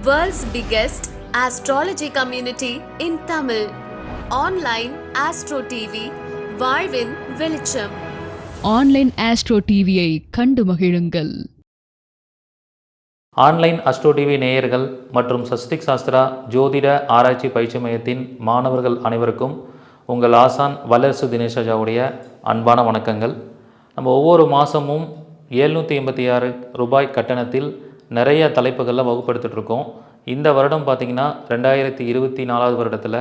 World's biggest astrology community in Tamil. Online Astro TV, வாழ்வின் வெளிச்சம் online astro டிவியை கண்டு மகிழுங்கள். ஆன்லைன் அஸ்ட்ரோ டிவி நேயர்கள் மற்றும் சஸ்டிக் சாஸ்திரா ஜோதிட ஆராய்ச்சி பயிற்சி மையத்தின் மாணவர்கள் அனைவருக்கும் உங்கள் ஆசான் வல்லரசு தினேஷாவுடைய அன்பான வணக்கங்கள். நம்ம ஒவ்வொரு மாதமும் எழுநூற்றி எண்பத்தி ஆறு ரூபாய் கட்டணத்தில் நிறைய தலைப்புகளில் வகுப்படுத்திட்ருக்கோம் இந்த வருடம் பார்த்திங்கன்னா ரெண்டாயிரத்தி இருபத்தி நாலாவது வருடத்தில்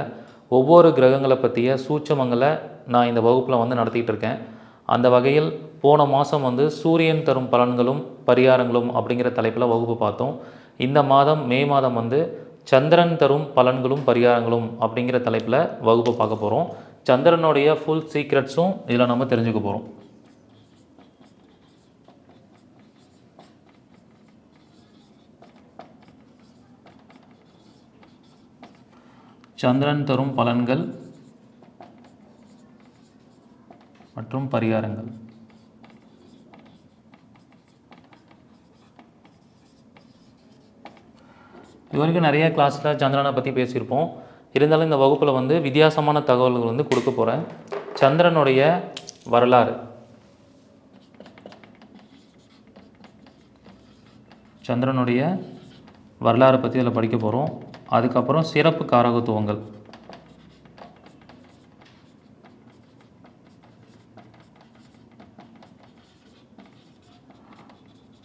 ஒவ்வொரு கிரகங்களை பற்றிய சூட்சமங்களை நான் இந்த வகுப்பில் வந்து நடத்திக்கிட்டு இருக்கேன் அந்த வகையில் போன மாதம் வந்து சூரியன் தரும் பலன்களும் பரிகாரங்களும் அப்படிங்கிற தலைப்பில் வகுப்பு பார்த்தோம். இந்த மாதம் மே மாதம் வந்து சந்திரன் தரும் பலன்களும் பரிகாரங்களும் அப்படிங்கிற தலைப்பில் வகுப்பு பார்க்க போகிறோம் சந்திரனுடைய ஃபுல் சீக்ரெட்ஸும் இதில் நம்ம தெரிஞ்சுக்க போகிறோம் சந்திரன் தரும் பலன்கள் மற்றும் பரிகாரங்கள். இது வரைக்கும் நிறைய கிளாஸில் சந்திரனை பற்றி பேசியிருப்போம். இருந்தாலும் இந்த வகுப்பில் வந்து வித்தியாசமான தகவல்கள் வந்து கொடுக்க போகிறேன் சந்திரனுடைய வரலாறு. சந்திரனுடைய வரலாறை பற்றி அதில் படிக்க போகிறோம் அதுக்கப்புறம் சிறப்பு காரகத்துவங்கள்.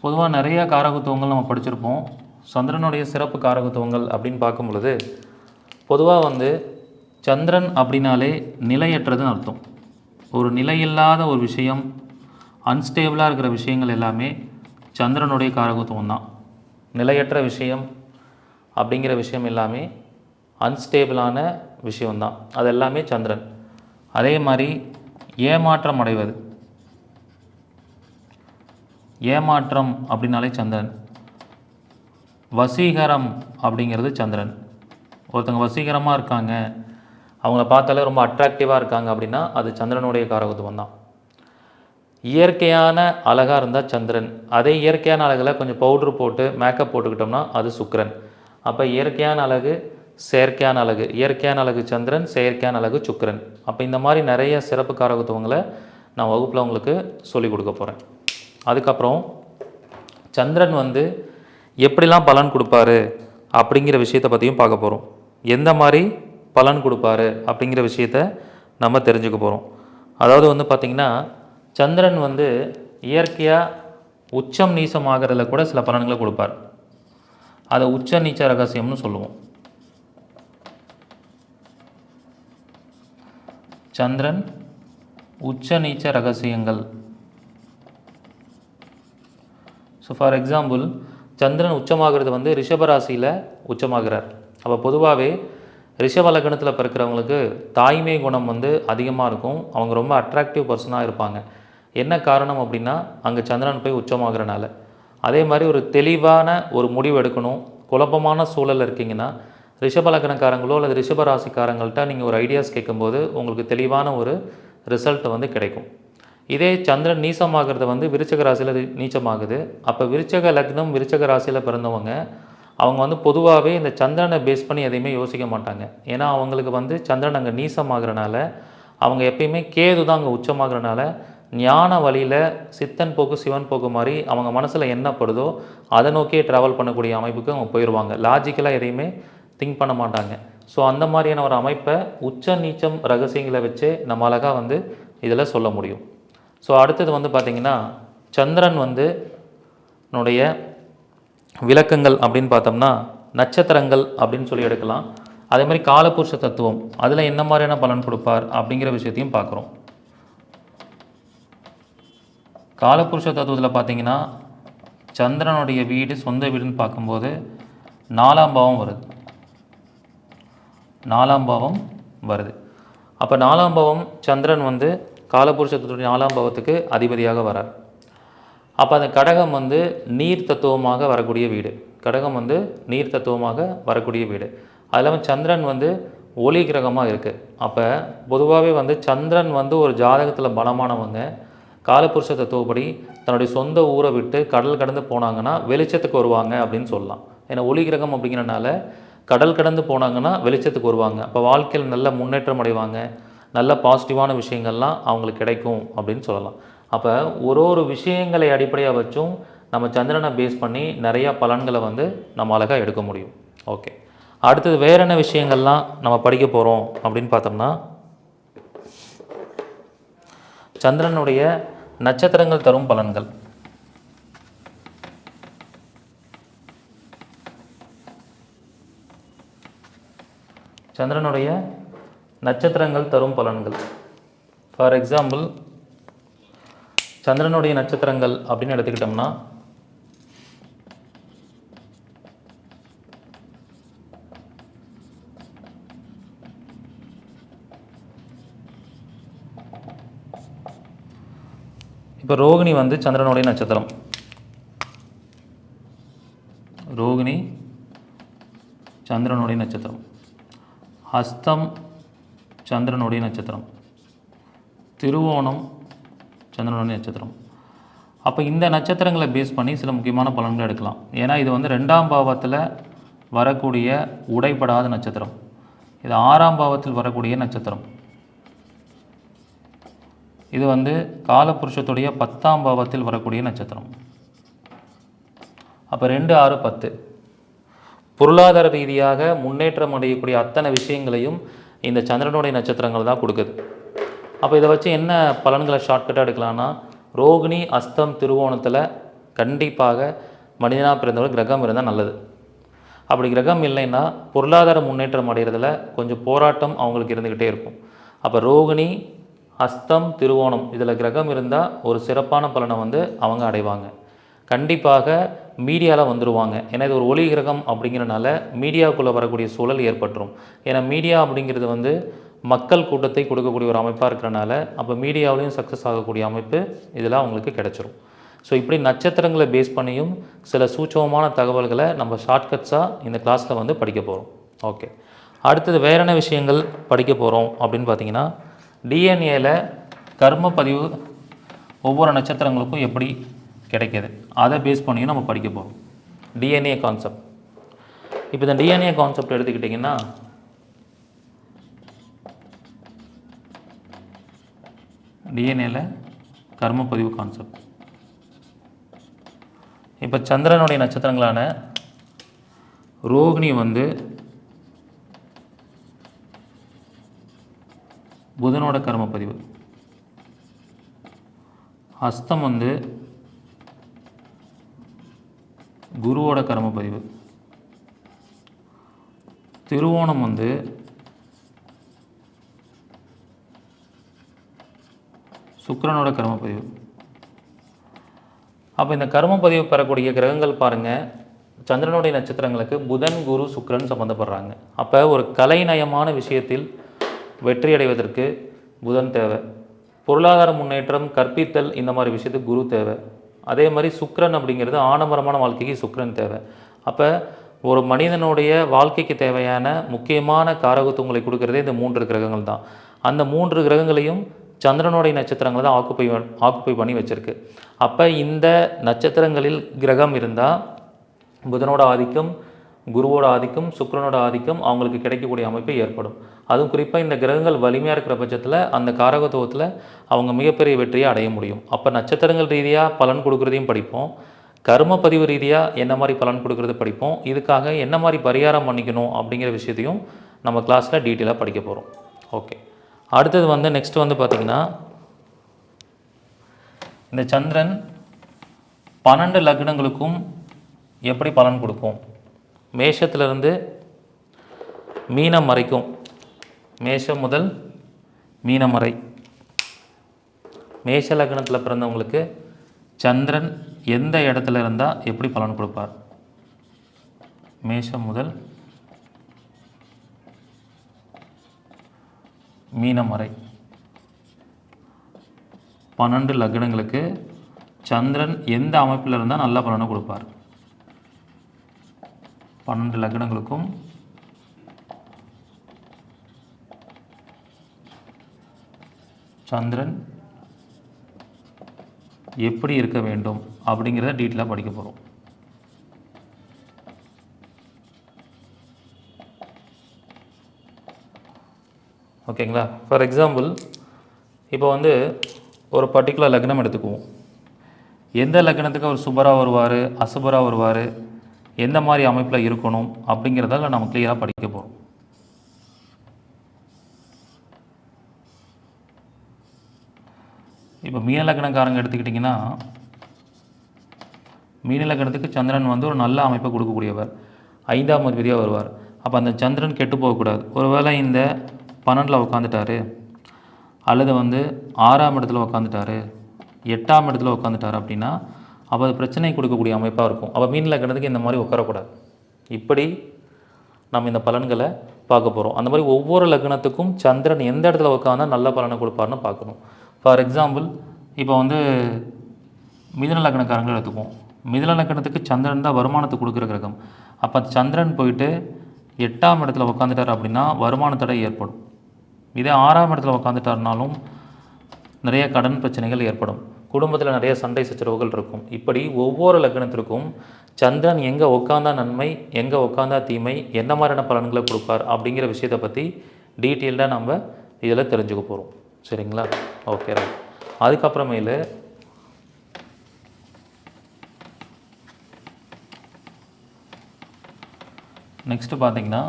பொதுவாக நிறைய காரகத்துவங்கள் நம்ம படிச்சிருப்போம். சந்திரனுடைய சிறப்பு காரகத்துவங்கள் அப்படின்னு பார்க்கும் பொழுது பொதுவாக வந்து சந்திரன் அப்படின்னாலே நிலையற்றதுன்னு அர்த்தம். ஒரு நிலையில்லாத ஒரு விஷயம் அன்ஸ்டேபிளாக இருக்கிற விஷயங்கள் எல்லாமே சந்திரனுடைய காரகத்துவம் தான் நிலையற்ற விஷயம் அப்படிங்கிற விஷயம் எல்லாமே அன்ஸ்டேபிளான விஷயம்தான். அது எல்லாமே சந்திரன். அதே மாதிரி ஏமாற்றம் அடைவது. ஏமாற்றம் அப்படின்னாலே சந்திரன். வசீகரம் அப்படிங்கிறது சந்திரன். ஒருத்தங்க வசீகரமாக இருக்காங்க. அவங்கள பார்த்தாலே ரொம்ப அட்ராக்டிவாக இருக்காங்க அப்படின்னா அது சந்திரனுடைய காரகத்துவம் தான் இயற்கையான அழகாக இருந்தால் சந்திரன். அதே இயற்கையான அழகில் கொஞ்சம் பவுட்ரு போட்டு மேக்கப் போட்டுக்கிட்டோம்னா அது சுக்கிரன். அப்போ இயற்கையான அழகு செயற்கையான அழகு. இயற்கையான அழகு சந்திரன் செயற்கையான அழகு சுக்கரன். அப்போ இந்த மாதிரி நிறைய சிறப்பு காரகத்துவங்களை நான் வகுப்பில் உங்களுக்கு சொல்லிக் கொடுக்க போகிறேன் அதுக்கப்புறம் சந்திரன் வந்து எப்படிலாம் பலன் கொடுப்பாரு அப்படிங்கிற விஷயத்தை பற்றியும் பார்க்க போகிறோம் எந்த மாதிரி பலன் கொடுப்பாரு அப்படிங்கிற விஷயத்த நம்ம தெரிஞ்சுக்க போகிறோம் அதாவது வந்து பார்த்திங்கன்னா சந்திரன் வந்து இயற்கையாக உச்சம் நீசமாகறதுல கூட சில பலன்களை கொடுப்பார். அதை உச்ச நீச்ச ரகசியம்னு சொல்லுவோம். சந்திரன் உச்ச நீச்ச ரகசியங்கள். ஸோ ஃபார் எக்ஸாம்பிள் சந்திரன் உச்சமாகிறது வந்து ரிஷபராசியில் உச்சமாகிறார். அப்போ பொதுவாகவே ரிஷப லக்னத்தில் பிறக்கிறவங்களுக்கு தாய்மை குணம் வந்து அதிகமாக இருக்கும். அவங்க ரொம்ப அட்ராக்டிவ் பர்சனாக இருப்பாங்க. என்ன காரணம் அப்படின்னா அங்கே சந்திரன் போய் உச்சமாகிறனால. அதே மாதிரி ஒரு தெளிவான ஒரு முடிவு எடுக்கணும். குழப்பமான சூழலில் இருக்கீங்கன்னா ரிஷப லக்னக்காரங்களோ அல்லது ரிஷப ராசிக்காரங்கள்ட்ட நீங்கள் ஒரு ஐடியாஸ் கேட்கும்போது உங்களுக்கு தெளிவான ஒரு ரிசல்ட் வந்து கிடைக்கும். இதே சந்திரன் நீசமாகிறது வந்து விருச்சக ராசியில் நீச்சமாகுது. அப்போ விருச்சக லக்னம் விருச்சக ராசியில் பிறந்தவங்க அவங்க வந்து பொதுவாகவே இந்த சந்திரனை பேஸ் பண்ணி எதையுமே யோசிக்க மாட்டாங்க. ஏன்னா அவங்களுக்கு வந்து சந்திரன் அங்கே நீசமாகறனால அவங்க எப்பயுமே கேது தான் அங்கே உச்சமாகறனால ஞான வழியில் சித்தன் போக்கு சிவன் போக்கு மாதிரி அவங்க மனசில் என்ன படுதோ அதை நோக்கியே ட்ராவல் பண்ணக்கூடிய அமைப்புக்கு அவங்க போயிடுவாங்க லாஜிக்கலாக எதையுமே திங்க் பண்ண மாட்டாங்க. ஸோ அந்த மாதிரியான ஒரு அமைப்பை உச்ச நீச்சம் ரகசியங்களை வச்சே நம்ம அழகாக வந்து இதில் சொல்ல முடியும். ஸோ அடுத்தது வந்து பார்த்திங்கன்னா சந்திரன் வந்து னுடைய விளக்கங்கள் அப்படின்னு பார்த்தோம்னா நட்சத்திரங்கள் அப்படின்னு சொல்லி எடுக்கலாம். அதே மாதிரி காலபுருஷ தத்துவம். அதில் என்ன மாதிரியான பலன் கொடுப்பார் அப்படிங்கிற விஷயத்தையும் பார்க்குறோம். காலபுருஷ தத்துவத்தில் பார்த்தீங்கன்னா சந்திரனுடைய வீடு சொந்த வீடுன்னு பார்க்கும்போது நாலாம் பாவம் வருது. நாலாம் பாவம் வருது. அப்போ நாலாம் பாவம் சந்திரன் வந்து காலபுருஷ தத்துவத்துடைய நாலாம் பாவத்துக்கு அதிபதியாக வரார். அப்போ அந்த கடகம் வந்து நீர் தத்துவமாக வரக்கூடிய வீடு. கடகம் வந்து நீர் தத்துவமாக வரக்கூடிய வீடு. அது இல்லாமல் சந்திரன் வந்து ஒளி கிரகமாக இருக்குது அப்போ பொதுவாகவே வந்து சந்திரன் வந்து ஒரு ஜாதகத்தில் பலமானவங்க காலபுருஷ தத்துவப்படி தன்னுடைய சொந்த ஊரை விட்டு கடல் கடந்து போனாங்கன்னா வெளிச்சத்துக்கு வருவாங்க அப்படின்னு சொல்லலாம். ஏன்னா ஒளி கிரகம் அப்படிங்கிறனால கடல் கடந்து போனாங்கன்னா வெளிச்சத்துக்கு வருவாங்க. அப்போ வாழ்க்கையில் நல்ல முன்னேற்றம் அடைவாங்க. நல்ல பாசிட்டிவான விஷயங்கள்லாம் அவங்களுக்கு கிடைக்கும் அப்படின்னு சொல்லலாம். அப்போ ஒரு ஒரு விஷயங்களை அடிப்படையாக வச்சும் நம்ம சந்திரனை பேஸ் பண்ணி நிறையா பலன்களை வந்து நம்ம அழகாக எடுக்க முடியும். ஓகே அடுத்தது வேற என்ன விஷயங்கள்லாம் நம்ம படிக்க போகிறோம் அப்படின்னு பார்த்தோம்னா சந்திரனுடைய நட்சத்திரங்கள் தரும் பலன்கள். சந்திரனுடைய நட்சத்திரங்கள் தரும் பலன்கள். ஃபார் எக்ஸாம்பிள் சந்திரனுடைய நட்சத்திரங்கள் அப்படின்னு எடுத்துக்கிட்டோம்னா இப்போ ரோகிணி வந்து சந்திரனுடைய நட்சத்திரம். ரோகிணி சந்திரனுடைய நட்சத்திரம். ஹஸ்தம் சந்திரனுடைய நட்சத்திரம். திருவோணம் சந்திரனுடைய நட்சத்திரம். அப்போ இந்த நட்சத்திரங்களை பேஸ் பண்ணி சில முக்கியமான பலன்களை எடுக்கலாம். ஏன்னா இது வந்து ரெண்டாம் பாவத்தில் வரக்கூடிய உடைப்படாத நட்சத்திரம். இது ஆறாம் பாவத்தில் வரக்கூடிய நட்சத்திரம். இது வந்து காலபுருஷத்துடைய பத்தாம் பாவத்தில் வரக்கூடிய நட்சத்திரம். அப்போ ரெண்டு ஆறு பத்து. பொருளாதார ரீதியாக முன்னேற்றம் அடையக்கூடிய அத்தனை விஷயங்களையும் இந்த சந்திரனுடைய நட்சத்திரங்கள் தான் கொடுக்குது. அப்போ இதை வச்சு என்ன பலன்களை ஷார்ட்கட்டாக எடுக்கலாம்னா ரோகிணி அஸ்தம் திருவோணத்தில் கண்டிப்பாக மனிதனாக பிறந்தவர் கிரகம் இருந்தால் நல்லது. அப்படி கிரகம் இல்லைன்னா பொருளாதார முன்னேற்றம் அடைகிறதுல கொஞ்சம் போராட்டம் அவங்களுக்கு இருந்துக்கிட்டே இருக்கும். அப்போ ரோகிணி அஸ்தம் திருவோணம் இதில் கிரகம் இருந்தால் ஒரு சிறப்பான பலனை வந்து அவங்க அடைவாங்க. கண்டிப்பாக மீடியாவில் வந்துடுவாங்க ஏன்னா இது ஒரு ஒளி கிரகம் அப்படிங்கிறனால மீடியாவுக்குள்ளே வரக்கூடிய சூழல் ஏற்பட்டுரும். ஏன்னா மீடியா அப்படிங்கிறது வந்து மக்கள் கூட்டத்தை கொடுக்கக்கூடிய ஒரு அமைப்பாக இருக்கிறனால அப்போ மீடியாவிலையும் சக்ஸஸ் ஆகக்கூடிய அமைப்பு இதில் அவங்களுக்கு கிடைச்சிரும். ஸோ இப்படி நட்சத்திரங்களை பேஸ் பண்ணியும் சில சூட்சமமான தகவல்களை நம்ம ஷார்ட்கட்ஸாக இந்த கிளாஸில் வந்து படிக்க போகிறோம் ஓகே அடுத்தது வேற என்ன விஷயங்கள் படிக்க போகிறோம் அப்படின்னு பார்த்தீங்கன்னா டிஎன்ஏல கர்ம பதிவு ஒவ்வொரு நட்சத்திரங்களுக்கும் எப்படி கிடைக்கிது? அதை பேஸ் பண்ணியும் நம்ம படிக்க போகிறோம் டிஎன்ஏ கான்செப்ட் இப்போ இந்த டிஎன்ஏ கான்செப்ட் எடுத்துக்கிட்டிங்கன்னா டிஎன்ஏல கர்மப்பதிவு கான்செப்ட் இப்போ சந்திரனுடைய நட்சத்திரங்களான ரோகிணி வந்து புதனோட கர்மப்பதிவு. ஹஸ்தம் வந்து குருவோட கர்மப்பதிவு. திருவோணம் வந்து சுக்கிரனோட கர்மப்பதிவு. அப்போ இந்த கர்மப்பதிவு பெறக்கூடிய கிரகங்கள் பாருங்கள் சந்திரனுடைய நட்சத்திரங்களுக்கு புதன் குரு சுக்கரன் சம்மந்தப்படுறாங்க அப்போ ஒரு கலைநயமான விஷயத்தில் வெற்றி அடைவதற்கு புதன் தேவை. பொருளாதார முன்னேற்றம் கற்பித்தல் இந்த மாதிரி விஷயத்துக்கு குரு தேவை. அதே மாதிரி சுக்ரன் அப்படிங்கிறது ஆடம்பரமான வாழ்க்கைக்கு சுக்ரன் தேவை. அப்போ ஒரு மனிதனுடைய வாழ்க்கைக்கு தேவையான முக்கியமான காரகத்துவங்களை கொடுக்கறதே இந்த மூன்று கிரகங்கள் தான். அந்த மூன்று கிரகங்களையும் சந்திரனுடைய நட்சத்திரங்களை தான் ஆக்குப்பை ஆக்குப்பை பண்ணி வச்சுருக்கு. அப்போ இந்த நட்சத்திரங்களில் கிரகம் இருந்தால் புதனோட ஆதிக்கம் குருவோட ஆதிக்கம் சுக்கரனோட ஆதிக்கம் அவங்களுக்கு கிடைக்கக்கூடிய அமைப்பு ஏற்படும். அதுவும் குறிப்பாக இந்த கிரகங்கள் வலிமையாக இருக்கிற பட்சத்தில் அந்த காரகத்துவத்தில் அவங்க மிகப்பெரிய வெற்றியை அடைய முடியும். அப்போ நட்சத்திரங்கள் ரீதியாக பலன் கொடுக்குறதையும் படிப்போம். கர்ம பதிவு ரீதியாக என்ன மாதிரி பலன் கொடுக்குறது படிப்போம். இதுக்காக என்ன மாதிரி பரிகாரம் பண்ணிக்கணும் அப்படிங்கிற விஷயத்தையும் நம்ம கிளாஸில் டீட்டெயிலாக படிக்க போகிறோம் ஓகே அடுத்தது வந்து நெக்ஸ்ட் வந்து பார்த்திங்கன்னா இந்த சந்திரன் பன்னெண்டு லக்னங்களுக்கும் எப்படி பலன் கொடுக்கும்? மேஷத்திலிருந்து மீனம் வரைக்கும். மேஷம் முதல் மீனம் வரை. மேஷ லக்னத்தில் பிறந்தவங்களுக்கு சந்திரன் எந்த இடத்துல இருந்தால் எப்படி பலன் கொடுப்பார்? மேஷம் முதல் மீனம் வரை. பன்னெண்டு லக்னங்களுக்கு சந்திரன் எந்த அமைப்பில் இருந்தால் நல்ல பலனை கொடுப்பார். பன்னெண்டு லக்னங்களுக்கும். சந்திரன் எப்படி இருக்க வேண்டும் அப்படிங்கிறத டீட்டெயிலாக படிக்க போகிறோம் ஓகேங்களா? ஃபார் எக்ஸாம்பிள் இப்போ வந்து ஒரு பர்டிகுலர் லக்னம் எடுத்துக்குவோம். எந்த லக்னத்துக்கு அவர் சுபராக வருவார் அசுபராக வருவார்? எந்த மாதிரி அமைப்பில் இருக்கணும் அப்படிங்கிறதால நம்ம கிளியராக படிக்க போகிறோம் இப்போ மீனலக்கணக்காரங்க எடுத்துக்கிட்டிங்கன்னா மீனலக்கணத்துக்கு சந்திரன் வந்து ஒரு நல்ல அமைப்பை கொடுக்கக்கூடியவர். ஐந்தாம் அதிபதியாக வருவார். அப்போ அந்த சந்திரன் கெட்டு போகக்கூடாது. ஒருவேளை இந்த பன்னெண்டில் உட்காந்துட்டாரு அல்லது வந்து ஆறாம் இடத்துல உட்காந்துட்டாரு எட்டாம் இடத்துல உட்காந்துட்டாரு அப்படின்னா அப்போ அது பிரச்சனை கொடுக்கக்கூடிய அமைப்பாக இருக்கும். அப்போ மீன் லக்னத்துக்கு இந்த மாதிரி உட்காரக்கூடாது. இப்படி நம்ம இந்த பலன்களை பார்க்க போகிறோம் அந்த மாதிரி ஒவ்வொரு லக்னத்துக்கும் சந்திரன் எந்த இடத்துல உட்காந்தா நல்ல பலனை கொடுப்பாருன்னு பார்க்கணும். ஃபார் எக்ஸாம்பிள் இப்போ வந்து மிதன லக்னக்காரங்களை எடுத்துக்குவோம். மிதன லக்னத்துக்கு சந்திரன் தான் வருமானத்தை கொடுக்குற கிரகம். அப்போ சந்திரன் போயிட்டு எட்டாம் இடத்துல உட்காந்துட்டார் அப்படின்னா வருமான தடை ஏற்படும். இதே ஆறாம் இடத்துல உட்காந்துட்டாருனாலும் நிறைய கடன் பிரச்சனைகள் ஏற்படும். குடும்பத்தில் நிறைய சண்டை சச்சரவுகள் இருக்கும். இப்படி ஒவ்வொரு லக்னத்திற்கும் சந்திரன் எங்கே உட்காந்தா நன்மை எங்கே உட்காந்தா தீமை என்ன மாதிரியான பலன்களை கொடுப்பார் அப்படிங்கிற விஷயத்தை பற்றி டீட்டெயில்டாக நம்ம இதில் தெரிஞ்சுக்க போகிறோம் சரிங்களா? Okay right. அதுக்கப்புறமேலு நெக்ஸ்ட்டு பார்த்தீங்கன்னா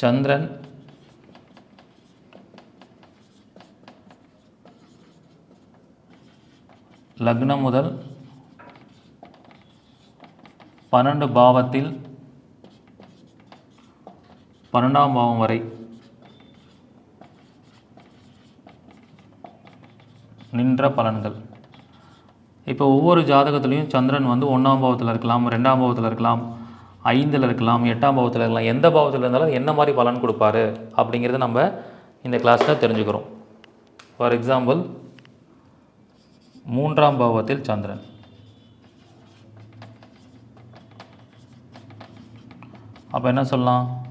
சந்திரன். லக்னம் முதல் பன்னெண்டு பாவத்தில் பன்னெண்டாம் பாவம் வரை. நின்ற பலன்கள். இப்போ ஒவ்வொரு ஜாதகத்துலேயும் சந்திரன் வந்து ஒன்றாம் பாவத்தில் இருக்கலாம் ரெண்டாம் பாவத்தில் இருக்கலாம். ஐந்தில் இருக்கலாம் எட்டாம் பாவத்தில் இருக்கலாம் எந்த பாவத்தில் இருந்தாலும் என்ன மாதிரி பலன் கொடுப்பாரு அப்படிங்கிறத நம்ம இந்த கிளாஸில் தெரிஞ்சுக்கிறோம். ஃபார் எக்ஸாம்பிள் மூன்றாம் பாவத்தில் சந்திரன். அப்போ என்ன சொல்லலாம்?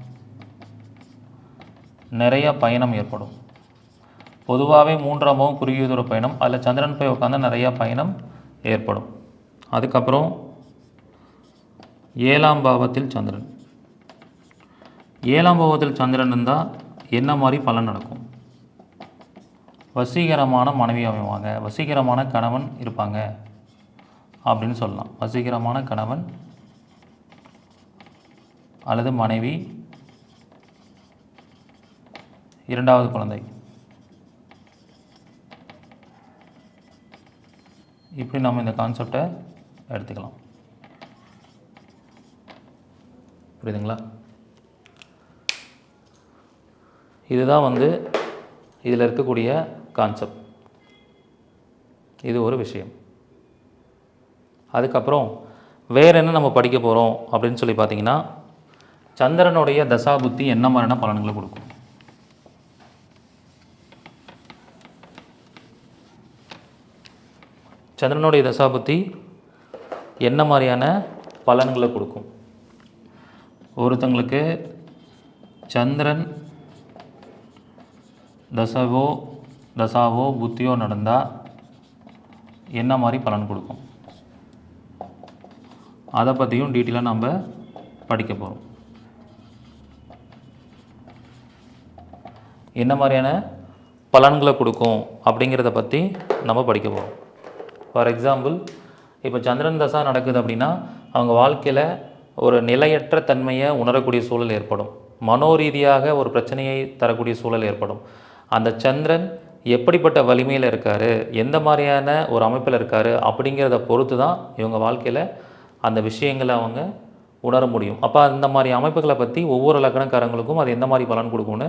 நிறைய பயணம் ஏற்படும். பொதுவாகவே மூன்றாம் பாவம் குறுகிய தூர பயணம். அதில் சந்திரன் போய் உட்காந்து நிறையா பயணம் ஏற்படும். அதுக்கப்புறம் ஏழாம் பாவத்தில் சந்திரன். ஏழாம் பாவத்தில் சந்திரன் இருந்தால் என்ன மாதிரி பலன் நடக்கும்? வசீகரமான மனைவி அமைவாங்க. வசீகரமான கணவன் இருப்பாங்க. அப்படின்னு சொல்லலாம். வசீகரமான கணவன் அல்லது மனைவி. இரண்டாவது குழந்தை. இப்படி நம்ம இந்த கான்செப்டை எடுத்துக்கலாம். புரியுதுங்களா? இதுதான் வந்து இதில் இருக்கக்கூடிய கான்செப்ட் இது ஒரு விஷயம். அதுக்கப்புறம் வேறு என்ன நம்ம படிக்க போகிறோம் அப்படின்னு சொல்லி பார்த்தீங்கன்னா சந்திரனுடைய தசாபுத்தி என்ன மாதிரியான பலன்களை கொடுக்கும்? சந்திரனுடைய தசாபுத்தி என்ன மாதிரியான பலன்களை கொடுக்கும்? ஒருத்தங்களுக்கு சந்திரன் தசவோ தசாவோ புத்தியோ நடந்தால் என்ன மாதிரி பலன் கொடுக்கும்? அதை பற்றியும் டீட்டெயிலாக நம்ம படிக்க போகிறோம் என்ன மாதிரியான பலன்களை கொடுக்கும் அப்படிங்கிறத பற்றி நம்ம படிக்க போகிறோம் ஃபார் எக்ஸாம்பிள் இப்போ சந்திரன் தசா நடக்குது அப்படின்னா அவங்க வாழ்க்கையில் ஒரு நிலையற்ற தன்மையை உணரக்கூடிய சூழல் ஏற்படும். மனோரீதியாக ஒரு பிரச்சனையை தரக்கூடிய சூழல் ஏற்படும். அந்த சந்திரன் எப்படிப்பட்ட வலிமையில் இருக்கார்? எந்த மாதிரியான ஒரு அமைப்பில் இருக்கார்? அப்படிங்கிறத பொறுத்து தான் இவங்க வாழ்க்கையில் அந்த விஷயங்களை அவங்க உணர முடியும். அப்போ அந்த மாதிரி அமைப்புகளை பற்றி ஒவ்வொரு லக்னக்காரங்களுக்கும் அது எந்த மாதிரி பலன் கொடுக்கும்னு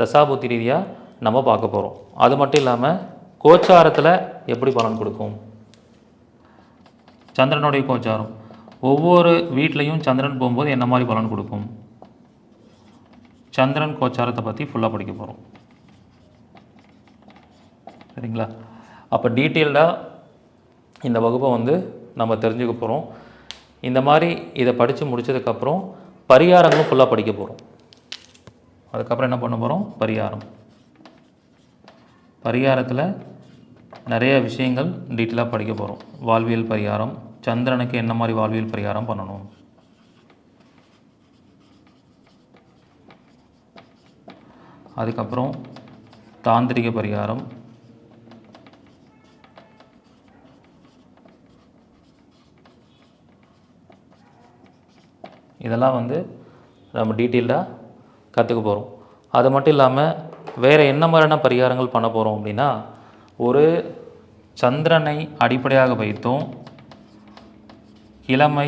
தசாபுத்தி ரீதியாக நம்ம பார்க்க போகிறோம் அது மட்டும் இல்லாமல் கோச்சாரத்தில் எப்படி பலன் கொடுக்கும்? சந்திரனுடைய கோச்சாரம். ஒவ்வொரு வீட்லேயும் சந்திரன் போகும்போது என்ன மாதிரி பலன் கொடுக்கும்? சந்திரன் கோச்சாரத்தை பற்றி ஃபுல்லாக படிக்க போகிறோம் சரிங்களா? அப்போ டீட்டெயில்டாக இந்த வகுப்பை வந்து நம்ம தெரிஞ்சுக்க போகிறோம் இந்த மாதிரி இதை படித்து முடிச்சதுக்கப்புறம் பரிகாரங்களும் ஃபுல்லாக படிக்க போகிறோம் அதுக்கப்புறம் என்ன பண்ண போகிறோம் பரிகாரம். பரிகாரத்தில் நிறைய விஷயங்கள் டீட்டெயிலாக படிக்க போகிறோம் வாழ்வியல் பரிகாரம் சந்திரனுக்கு என்ன மாதிரி வாழ்வியல் பரிகாரம் பண்ணணும்? அதுக்கப்புறம் தாந்திரிக பரிகாரம். இதெல்லாம் வந்து நம்ம டீட்டெயில்டாக கற்றுக்க போகிறோம் அது மட்டும் இல்லாமல் வேறு என்ன மாதிரியான பரிகாரங்கள் பண்ண போகிறோம் அப்படின்னா ஒரு சந்திரனை அடிப்படையாக வைத்தும் கிழமை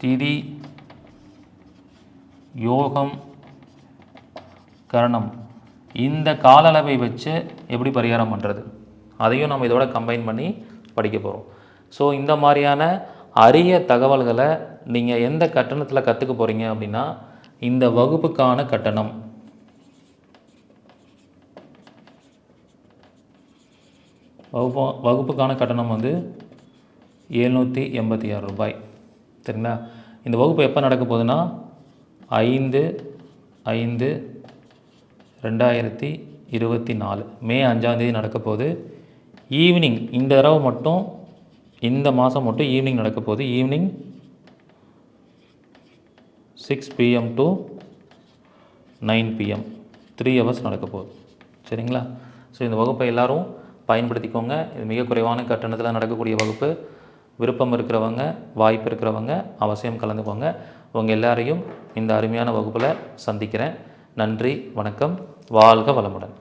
திதி யோகம் கரணம். இந்த கால அளவை வச்சு எப்படி பரிகாரம் பண்ணுறது அதையும் நம்ம இதோட கம்பைன் பண்ணி படிக்க போகிறோம் ஸோ இந்த மாதிரியான அரிய தகவல்களை நீங்கள் எந்த கட்டணத்தில் கற்றுக்க போகிறீங்க அப்படின்னா இந்த வகுப்புக்கான கட்டணம். வகுப்பு வகுப்புக்கான கட்டணம் வந்து எழுநூற்றி எண்பத்தி ஆறு ரூபாய். சரிங்களா? இந்த வகுப்பு எப்போ நடக்க போகுதுன்னா ஐந்து ஐந்து ரெண்டாயிரத்தி இருபத்தி நாலு. மே அஞ்சாந்தேதி நடக்க போகுது. ஈவினிங் இந்த தடவை மட்டும் இந்த மாதம் மட்டும் ஈவினிங் நடக்க போகுது. Evening six PM to nine PM three hours நடக்க போகுது. சரிங்களா? ஸோ இந்த வகுப்பை எல்லோரும் பயன்படுத்திக்கோங்க. இது மிக குறைவான கட்டணத்தில் நடக்கக்கூடிய வகுப்பு. விருப்பம் இருக்கிறவங்க வாய்ப்பு இருக்கிறவங்க அவசியம் கலந்துக்கோங்க. உங்கள் எல்லாரையும் இந்த அருமையான வகுப்பில் சந்திக்கிறேன். நன்றி வணக்கம் வாழ்க வளமுடன்.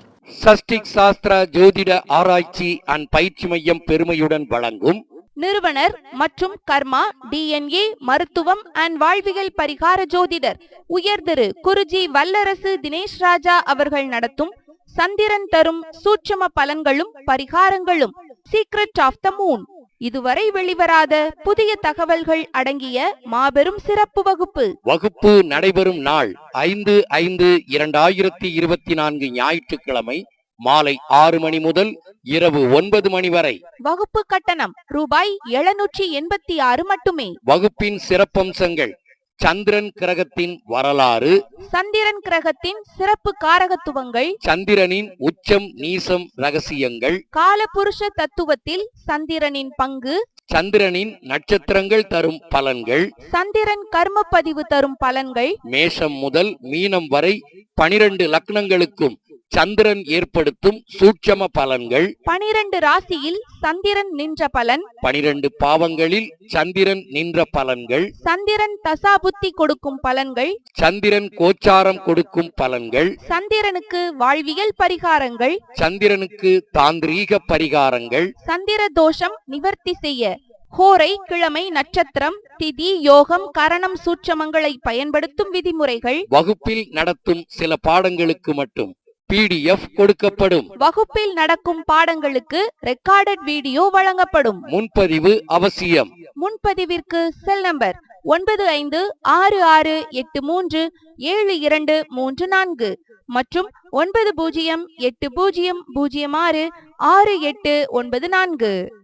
சஷ்டிக் சாஸ்திர ஜோதிட ஆராய்ச்சி அண்ட் பயிற்சி மையம் பெருமையுடன் வழங்கும் நிறுவனர் மற்றும் கர்மா டிஎன்ஏ மருத்துவம் அண்ட் வாழ்வியல் பரிகார ஜோதிடர் உயர் திரு குருஜி வல்லரசு தினேஷ் ராஜா அவர்கள் நடத்தும் சந்திரன் தரும் சூட்சம பலன்களும் பரிகாரங்களும் சீக்ரெட் ஆஃப் த மூன். இதுவரை வெளிவராத புதிய தகவல்கள் அடங்கிய மாபெரும் சிறப்பு வகுப்பு. வகுப்பு நடைபெறும் நாள் ஐந்து ஐந்து இரண்டாயிரத்தி இருபத்தி நான்கு ஞாயிற்றுக்கிழமை மாலை ஆறு மணி முதல் இரவு ஒன்பது மணி வரை. வகுப்பு கட்டணம் ரூபாய் எழுநூற்றி எண்பத்தி ஆறு மட்டுமே. வகுப்பின் சிறப்பம்சங்கள் சந்திரன் கிரகத்தின் வரலாறு. சந்திரன் கிரகத்தின் சிறப்பு காரகத்துவங்கள். சந்திரனின் உச்சம் நீசம் ரகசியங்கள். காலபுருஷ தத்துவத்தில் சந்திரனின் பங்கு. சந்திரனின் நட்சத்திரங்கள் தரும் பலன்கள். சந்திரன் கர்ம பதிவு தரும் பலன்கள். மேஷம் முதல் மீனம் வரை பனிரெண்டு லக்னங்களுக்கும் சந்திரன் ஏற்படுத்தும் சூட்சம பலன்கள். பனிரெண்டு ராசியில் சந்திரன் நின்ற பலன். பனிரெண்டு பாவங்களில் சந்திரன் நின்ற பலன்கள். சந்திரன் தசாபுத்தி கொடுக்கும் பலன்கள். சந்திரன் கோச்சாரம் கொடுக்கும் பலன்கள். சந்திரனுக்கு வாழ்வியல் பரிகாரங்கள். சந்திரனுக்கு தாந்திரீக பரிகாரங்கள். சந்திர தோஷம் நிவர்த்தி செய்ய. ஹோரை கிழமை நட்சத்திரம் திதி யோகம் கரணம் சூட்சமங்களை பயன்படுத்தும் விதிமுறைகள். வகுப்பில் நடத்தும் சில பாடங்களுக்கு மட்டும். பிடிஎஃப் கொடுக்கப்படும். வகுப்பில் நடக்கும் பாடங்களுக்கு ரெக்கார்டட் வீடியோ வழங்கப்படும். முன்பதிவு அவசியம். முன்பதிவிற்கு செல் நம்பர் ஒன்பது ஐந்து ஆறு ஆறு எட்டு மூன்று ஏழு இரண்டு மூன்று நான்கு மற்றும் ஒன்பது பூஜ்ஜியம் எட்டு பூஜ்ஜியம் பூஜ்ஜியம் ஆறு ஆறு எட்டு ஒன்பது நான்கு.